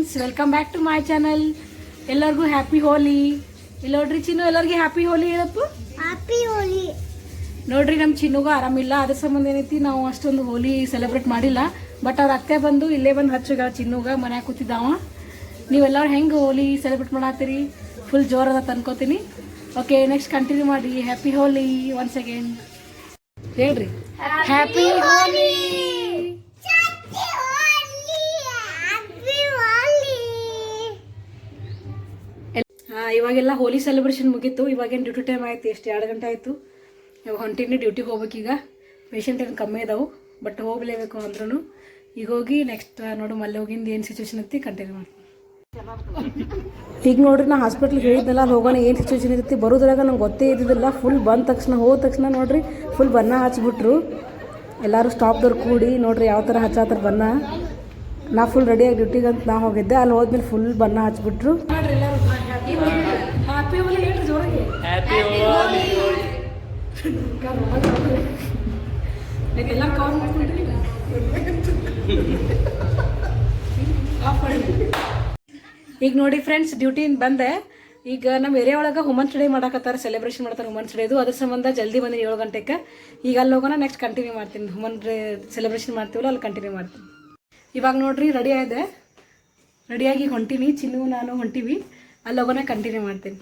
Friends welcome back to my channel ಎಲ್ಲರಿಗೂ happy Holi ಇಲ್ಲಿ ನೋಡ್ರಿ ಚಿನ್ನು ಎಲ್ಲರಿಗೂ ಹ್ಯಾಪಿ ಹೋಲಿ ಹೇಳಪ್ಪ? ಹ್ಯಾಪಿ ಹೋಲಿ ನೋಡ್ರಿ ನಮ್ಮ ಚಿನ್ನುಗ ಆರಾಮಿಲ್ಲ. ಅದ್ರ ಸಂಬಂಧ ಏನೈತಿ ನಾವು ಅಷ್ಟೊಂದು ಹೋಲಿ ಸೆಲೆಬ್ರೇಟ್ ಮಾಡಿಲ್ಲ. ಬಟ್ ಅವ್ರ ಅತ್ತೆ ಬಂದು ಇಲ್ಲೇ ಬಂದು ಹಚ್ಚಗ ಚಿನ್ನುಗ ಮನ್ಯಾಗ ಕೂತಿದ್ದಾವ. ನೀವೆಲ್ಲರೂ ಹೆಂಗೆ ಹೋಲಿ ಸೆಲೆಬ್ರೇಟ್ ಮಾಡತ್ತೀರಿ? ಫುಲ್ ಜೋರದ ಅನ್ಕೋತೀನಿ ಓಕೆ ನೆಕ್ಸ್ಟ್ ಕಂಟಿನ್ಯೂ ಮಾಡಿ. ಹ್ಯಾಪಿ ಹೋಲಿ ಒನ್ಸ್ ಅಗೇನ್ ಹೇಳ್ರಿ. ಹ್ಯಾಪಿ ಹೋಲಿ ಇವಾಗೆಲ್ಲ ಹೋಲಿ ಸೆಲೆಬ್ರೇಷನ್ ಮುಗೀತು. ಇವಾಗೇನು ಡ್ಯೂಟಿ ಟೈಮ್ ಆಯ್ತು? ಎಷ್ಟು ಎರಡು ಗಂಟೆ ಆಯಿತು? ಇವಾಗ ಹೊಂಟಿನಿ ಡ್ಯೂಟಿಗೆ ಹೋಗ್ಬೇಕೀಗ ಪೇಷಂಟ್ ಏನು ಕಮ್ಮಿ ಇದಾವೆ ಬಟ್ ಹೋಗ್ಲೇಬೇಕು ಅಂದ್ರೂ ಈಗ ಹೋಗಿ ನೆಕ್ಸ್ಟ್ ನೋಡು ಮಲ್ಲಿ ಹೋಗಿಂದ ಏನು ಸಿಚುವೇಶನ್ ಐತಿ ಕಂಟಿನ್ಯೂ ಮಾಡ್ತೀನಿ ಈಗ ನೋಡ್ರಿ ನಾ ಹಾಸ್ಪಿಟ್ಲಿಗೆ ಹೇಳಿದ್ನಲ್ಲ ಅಲ್ಲಿ ಹೋಗೋಣ ಏನು ಸಿಚುವೇಶನ್ ಇರುತ್ತೆ ಬರೋದ್ರಾಗ ನಂಗೆ ಗೊತ್ತೇ ಇದ್ದಿದ್ದಿಲ್ಲ. ಫುಲ್ ಬಂದ ತಕ್ಷಣ ಹೋದ ತಕ್ಷಣ ನೋಡ್ರಿ ಫುಲ್ ಬನ್ನ ಹಚ್ಬಿಟ್ರು. ಎಲ್ಲರೂ ಸ್ಟಾಪ್ದವ್ರು ಕೂಡಿ ನೋಡ್ರಿ ಯಾವ ಥರ ಹಚ್ಚಾತ್ರ ಬನ್ನ ನಾ ಫುಲ್ ರೆಡಿಯಾಗಿ ಡ್ಯೂಟಿಗೆ ಅಂತ ನಾ ಹೋಗಿದ್ದೆ. ಅಲ್ಲಿ ಹೋದ್ಮೇಲೆ ಫುಲ್ ಬನ್ನ ಹಚ್ಬಿಟ್ರು. ನೋಡ್ರಿ ಹೇಳ್ರಿ ಕವರ್ ಮಾಡ್ಕೊಂಡ್ರಿ ಈಗ ನೋಡಿ ಫ್ರೆಂಡ್ಸ್ ಡ್ಯೂಟಿಯಿಂದ ಬಂದೆ. ಈಗ ನಮ್ಮ ಏರಿಯಾ ಒಳಗೆ ವುಮನ್ಸ್ ಡೇ ಮಾಡಕತ್ತಾರ ಸೆಲೆಬ್ರೇಷನ್ ಮಾಡ್ತಾರೆ ವುಮನ್ಸ್ ಡೇದು ಅದ್ರ ಸಂಬಂಧ ಜಲ್ದಿ ಬಂದಿನಿ ಏಳು ಗಂಟೆಗೆ ಈಗ ಅಲ್ಲಿ ಹೋಗೋಣ ನೆಕ್ಸ್ಟ್ ಕಂಟಿನ್ಯೂ ಮಾಡ್ತೀನಿ. ವುಮನ್ ಡೇ ಸೆಲೆಬ್ರೇಷನ್ ಮಾಡ್ತೀವಲ್ಲ ಅಲ್ಲಿ ಕಂಟಿನ್ಯೂ ಮಾಡ್ತೀನಿ. ಇವಾಗ ನೋಡ್ರಿ ರೆಡಿ ಆಗಿದೆ ರೆಡಿಯಾಗಿ ಹೊಂಟೀನಿ ಚಿನ್ನು ನಾನು ಹೊಂಟೀವಿ. ಅಲ್ಲಿ ಹೋಗೋಣ ಕಂಟಿನ್ಯೂ ಮಾಡ್ತೀನಿ.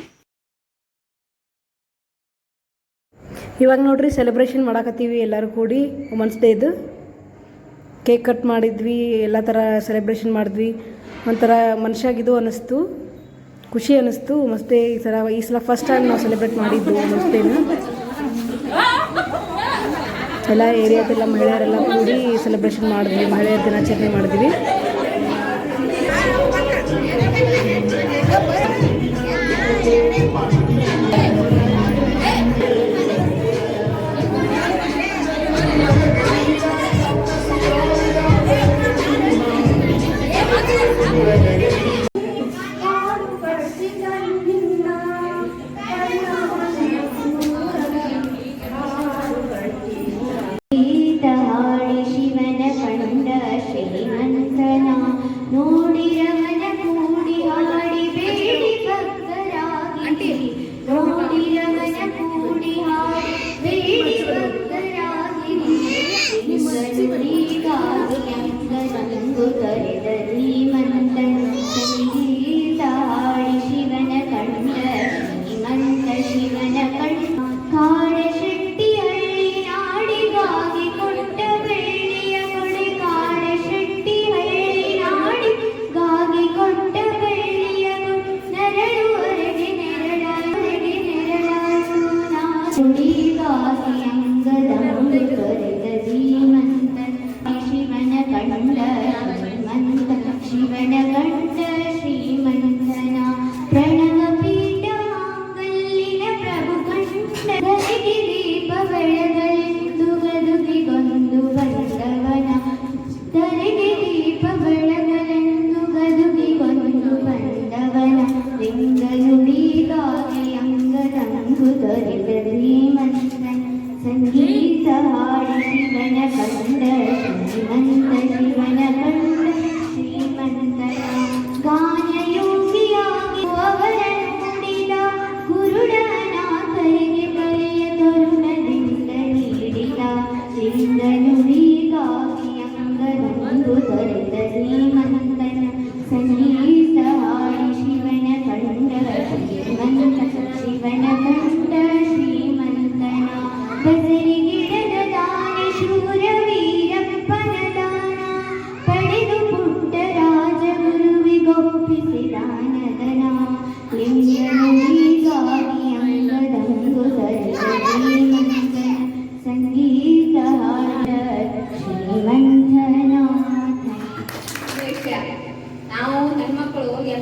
ಇವಾಗ ನೋಡ್ರಿ ಸೆಲೆಬ್ರೇಷನ್ ಮಾಡಾಕತ್ತೀವಿ, ಎಲ್ಲರೂ ಕೂಡಿ ವುಮನ್ಸ್ ಡೇದು ಕೇಕ್ ಕಟ್ ಮಾಡಿದ್ವಿ, ಎಲ್ಲ ಥರ ಸೆಲೆಬ್ರೇಷನ್ ಮಾಡಿದ್ವಿ. ಒಂಥರ ಮನುಷ್ಯಾಗಿದು ಅನ್ನಿಸ್ತು ಖುಷಿ ಅನ್ನಿಸ್ತು ಮಸ್ತೆ ಈ ಥರ ಈ ಸಲ ಫಸ್ಟ್ ಟೈಮ್ ನಾವು ಸೆಲೆಬ್ರೇಟ್ ಮಾಡಿದ್ದು ವುಮನ್ಸ್ ಡೇನ ಎಲ್ಲ ಏರಿಯಾದೆಲ್ಲ ಮಹಿಳೆಯರೆಲ್ಲ ಕೂಡಿ ಸೆಲೆಬ್ರೇಷನ್ ಮಾಡಿದ್ವಿ, ಮಹಿಳೆಯರ ದಿನಾಚರಣೆ ಮಾಡಿದ್ವಿ.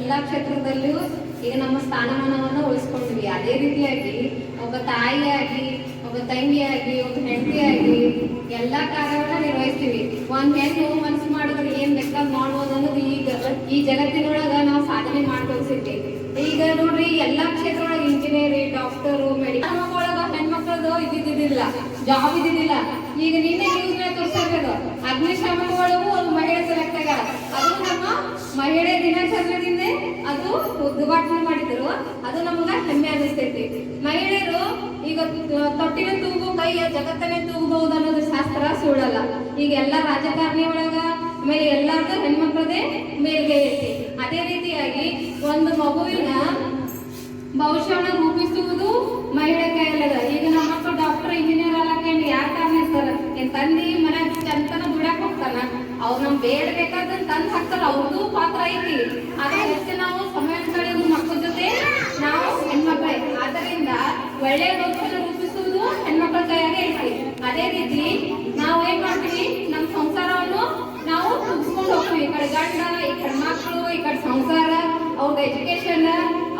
ಎಲ್ಲಾ ಕ್ಷೇತ್ರದಲ್ಲೂ ಈಗ ನಮ್ಮ ಸ್ಥಾನಮಾನವನ್ನು ಉಳಿಸ್ಕೊಂಡ್ವಿ ಅದೇ ರೀತಿಯಾಗಿ ಒಬ್ಬ ತಾಯಿಯಾಗಿ, ಒಬ್ಬ ತಂಗಿಯಾಗಿ, ಒಬ್ಬ ಹೆಂಡತಿಯಾಗಿ ಎಲ್ಲಾ ಕಾರ್ಯವನ್ನ ನಿರ್ವಹಿಸ್ತೀವಿ. ಒಂದ್ ಹೆಣ್ಣು ಮನಸ್ಸು ಮಾಡಿದ್ರೆ ಏನ್ ಬೇಕಾದ್ ಮಾಡ್ಬೋದು ಅನ್ನೋದು ಈಗ ಈ ಜಗತ್ತಿನೊಳಗ ನಾವು ಸಾಧನೆ ಮಾಡ್ಕೊಳ್ಸಿದ್ವಿ. ಈಗ ನೋಡ್ರಿ, ಎಲ್ಲಾ ಕ್ಷೇತ್ರ ಒಳಗೆ ಡಾಕ್ಟರ್ ಮೆಡಿಕಲ್ ಒಳಗ ಹೆಣ್ಮಕ್ಳದು ಇದ್ದಿದ್ದಿಲ್ಲ ಜಾಬ್ ಇದ್ದಿದ್ದಿಲ್ಲ. ಈಗ ನಿನ್ನೆ ನ್ಯೂಸ್ ತೋರಿಸಿರೋದು ಅಗ್ನಿಶಾಮಕ ಒಳಗೂ ಒಂದು ಮಹಿಳೆ ಸೆಲೆಕ್ಟ್ ಅದು ನಮ್ಮ ಮಹಿಳೆ ಅದು ಉದ್ಘಾಟನೆ ಮಾಡಿದ್ರು. ಅದು ನಮಗ ಹೆಮ್ಮೆ ಅನಿಸ್ತೈತಿ. ಮಹಿಳೆಯರು ಈಗ ತೊಟ್ಟಿನ ತೂಗು, ಕೈಯ ಜಗತ್ತನ್ನೇ ತೂಗಬಹುದು ಅನ್ನೋದು ಶಾಸ್ತ್ರ ಸುಳ್ಳಲ್ಲ. ಈಗ ಎಲ್ಲ ರಾಜಕಾರಣಿ ಒಳಗ, ಆಮೇಲೆ ಎಲ್ಲಾರ್ದು ಹೆಣ್ಮಕ್ಳದೇ ಮೇಲ್ಗೈ ಐತಿ. ಅದೇ ರೀತಿಯಾಗಿ ಒಂದು ಮಗುವಿನ ಭವಿಷ್ಯವನ್ನು ರೂಪಿಸುವುದು ಮಹಿಳೆ ಕೈಯಲ್ಲದ. ಈಗ ನಮ್ಮ ಮಕ್ಕಳು ಡಾಕ್ಟರ್ ಇಂಜಿನಿಯರ್ ಆಗಕ್ಕೆ ಯಾರ ಕಾರಣ ಇರ್ತಾರ? ನಿನ್ ತಂದಿ ಮನ್ಯಾಗ ಚಂತನ ದುಡ್ಯಾಕ್ ಹೋಗ್ತಾನ? ಅವ್ರು ನಮ್ ಬೇಡ ಬೇಕಾದ್ರೆ ತಂದು ಹಾಕ್ತಾರ. ಅವ್ರದ್ದು ಪಾತ್ರ ಐತಿ. ಅದೇ ಹೆಚ್ಚು ನಾವು ಸಮಯ ಕಳೆಯೋದು ಮಕ್ಕಳ ಜೊತೆ ನಾವು ಹೆಣ್ಮಕ್ಳೇ ಆದ್ದರಿಂದ ಒಳ್ಳೆಯ ಭವಿಷ್ಯ ರೂಪಿಸುವುದು ಹೆಣ್ಮಕ್ಳ ಕೈಯಾಗೆ ಐತಿ ಅದೇ ರೀತಿ ನಾವು ಏನ್ ಮಾಡ್ತೀವಿ? ನಮ್ಮ ಸಂಸಾರವನ್ನು ನಾವು ಮುಗಿಸ್ಕೊಂಡು ಹೋಗ್ತೀವಿ. ಈ ಕಡೆ ಗಂಡ, ಈ ಕಡೆ ಮಕ್ಕಳು, ಈ ಕಡೆ ಸಂಸಾರ ಅವ್ರದ್ದು ಎಜುಕೇಶನ್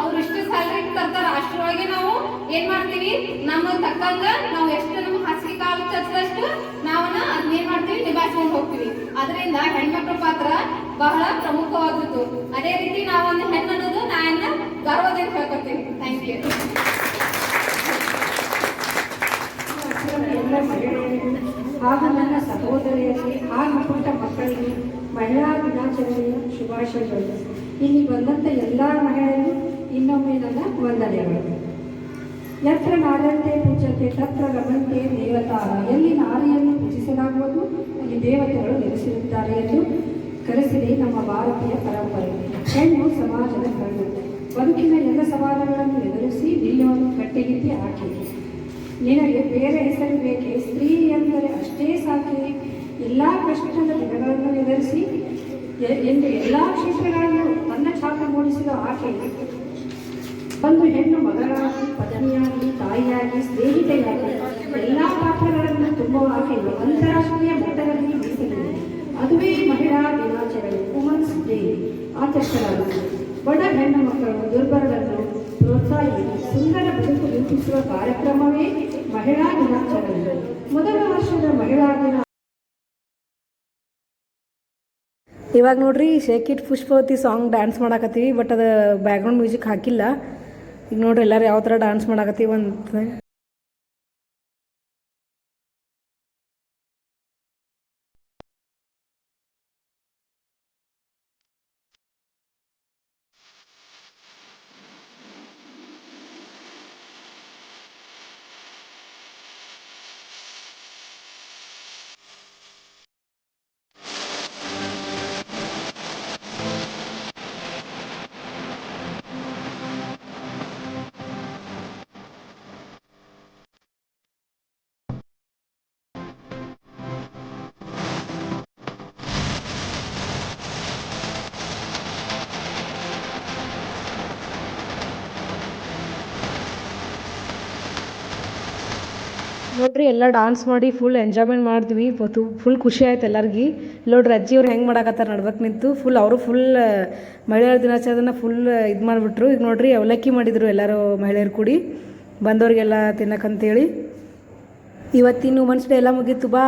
ಅವ್ರು ಎಷ್ಟು ಸ್ಯಾಲ್ರಿ ತರ್ತಾರ. ಅಷ್ಟರೊಳಗೆ ನಾವು ಏನ್ ಮಾಡ್ತೀವಿ? ನಮ್ಮ ತಕ್ಕಂಗ ನಾವು ಎಷ್ಟು ನಮ್ಮ ಹಾಸಿಗೆ ಕಾಲು ಚಚ್ಚದಷ್ಟು ನಾವನ್ನ ಅದನ್ನ ಏನ್ ಮಾಡ್ತೀವಿ? ನಿಭಾಯಿಸ್ಕೊಂಡು ಹೋಗ್ತೀವಿ. ಅದರಿಂದ ಹೆಣ್ಮಕ್ಳ ಪಾತ್ರ ಬಹಳ ಪ್ರಮುಖವಾದದ್ದು. ಅದೇ ರೀತಿ ನಾವೊಂದು ಹೆಣ್ಣು ಅನ್ನೋದು ನಾಯನ್ನ ಗರ್ವದಿಂದ ಹೇಳ್ಕೊತೀವಿ ಥ್ಯಾಂಕ್ ಯು ಮಹಿಳೆಯರಿಗೂ ಹಾಗೂ ನನ್ನ ಸಹೋದರಿಯರಿಗೆ ಹಾಗೂ ಪುಟ್ಟ ಮಕ್ಕಳಿಗೆ ಮಹಿಳಾ ದಿನಾಚರಣೆಯ ಶುಭಾಶಯಗಳು. ಇಲ್ಲಿ ಬಂದಂಥ ಎಲ್ಲ ಮಹಿಳೆಯರು ಇನ್ನೊಮ್ಮೆ ನನ್ನ ವಂದನೆಗಳು. ಯತ್ರ ನಾರಂತೆ ಪೂಜತೆ ತತ್ರ ರಮಂತೆ ದೇವತಾರ. ಎಲ್ಲಿ ನಾರಿಯನ್ನು ಪೂಜಿಸಲಾಗುವುದು, ಅಲ್ಲಿ ದೇವತೆಗಳು ನೆಲೆಸಿರುತ್ತಾರೆ ಎಂದು ಕರೆಸಿದೆ ನಮ್ಮ ಭಾರತೀಯ ಪರಂಪರೆ. ಹೆಣ್ಣು ಸಮಾಜದ ಕಣ್ಣು. ಬದುಕಿನ ಎಲ್ಲ ಸವಾಲುಗಳನ್ನು ಎದುರಿಸಿ ನಿನಗೆ ಬೇರೆ ಹೆಸರು ಬೇಕೆ? ಸ್ತ್ರೀ ಎಂದರೆ ಅಷ್ಟೇ ಸಾಕೆ? ಎಲ್ಲ ಕಷ್ಟದ ದಿನಗಳನ್ನು ಎದುರಿಸಿ ಎಂದು ಎಲ್ಲ ಕ್ಷೇತ್ರಗಳಲ್ಲೂ ತನ್ನ ಛಾಪ ಮೂಡಿಸಿದ ಆಕೆ ಒಂದು ಹೆಣ್ಣು ಮಗಳಾಗಿ, ಪತ್ನಿಯಾಗಿ, ತಾಯಿಯಾಗಿ, ಸ್ನೇಹಿತೆಯಾಗಿ ಎಲ್ಲ ಪಾತ್ರಗಳನ್ನು ತುಂಬುವ ಆಕೆ ಅಂತಾರಾಷ್ಟ್ರೀಯ ಮಟ್ಟದಲ್ಲಿ ಮೀಸಲಿದೆ ಅದುವೇ ಮಹಿಳಾ ದಿನಾಚರಣೆ ವುಮನ್ಸ್ ಡೇ ಆಚರಿಸಲಾಗುತ್ತದೆ. ಬಡ ಹೆಣ್ಣು ಮಕ್ಕಳು ದುರ್ಬಲರನ್ನು ಪ್ರೋತ್ಸಾಹಿಸಿ, ಸುಂದರ ರೂಪಿಸುವ ಕಾರ್ಯಕ್ರಮವೇ ಮಹಿಳಾ ದಿನಾಚರಣೆ. ಮೊದಲ ವರ್ಷದ ಮಹಿಳಾ ದಿನ. ಇವಾಗ ನೋಡ್ರಿ shake it Pushpavati song dance ಮಾಡಾಕತ್ತೀವಿ but ಅದು ಬ್ಯಾಕ್ಗ್ರೌಂಡ್ ಮ್ಯೂಸಿಕ್ ಹಾಕಿಲ್ಲ. ಈಗ ನೋಡ್ರಿ, ಎಲ್ಲರೂ ಯಾವ ಥರ ಡ್ಯಾನ್ಸ್ ಮಾಡಾಕತ್ತೀವಿ ಅಂತ. ನೋಡ್ರಿ, ಎಲ್ಲ ಡಾನ್ಸ್ ಮಾಡಿ ಫುಲ್ ಎಂಜಾಯ್ಮೆಂಟ್ ಮಾಡಿದ್ವಿ. ಇವತ್ತು ಫುಲ್ ಖುಷಿ ಆಯ್ತು ಎಲ್ಲರಿಗೆ. ನೋಡ್ರಿ, ಅಜ್ಜಿ ಅವ್ರು ಹೆಂಗೆ ಮಾಡಾಕತ್ತಾರ ನಡ್ಬೇಕು ನಿಂತು. ಫುಲ್ ಅವರು ಫುಲ್ ಮಹಿಳೆಯರ ದಿನಾಚರಣೆನ ಫುಲ್ ಇದು ಮಾಡಿಬಿಟ್ರು. ಈಗ ನೋಡ್ರಿ, ಅವಲಕ್ಕಿ ಮಾಡಿದರು ಎಲ್ಲರೂ ಮಹಿಳೆಯರು ಕೂಡಿ. ಬಂದವ್ರಿಗೆಲ್ಲ ತಿನ್ನಕಂತೇಳಿ ಇವತ್ತಿನ ಮನ್ಸು ಡೇ ಎಲ್ಲ ಮುಗೀತು, ಬಾ.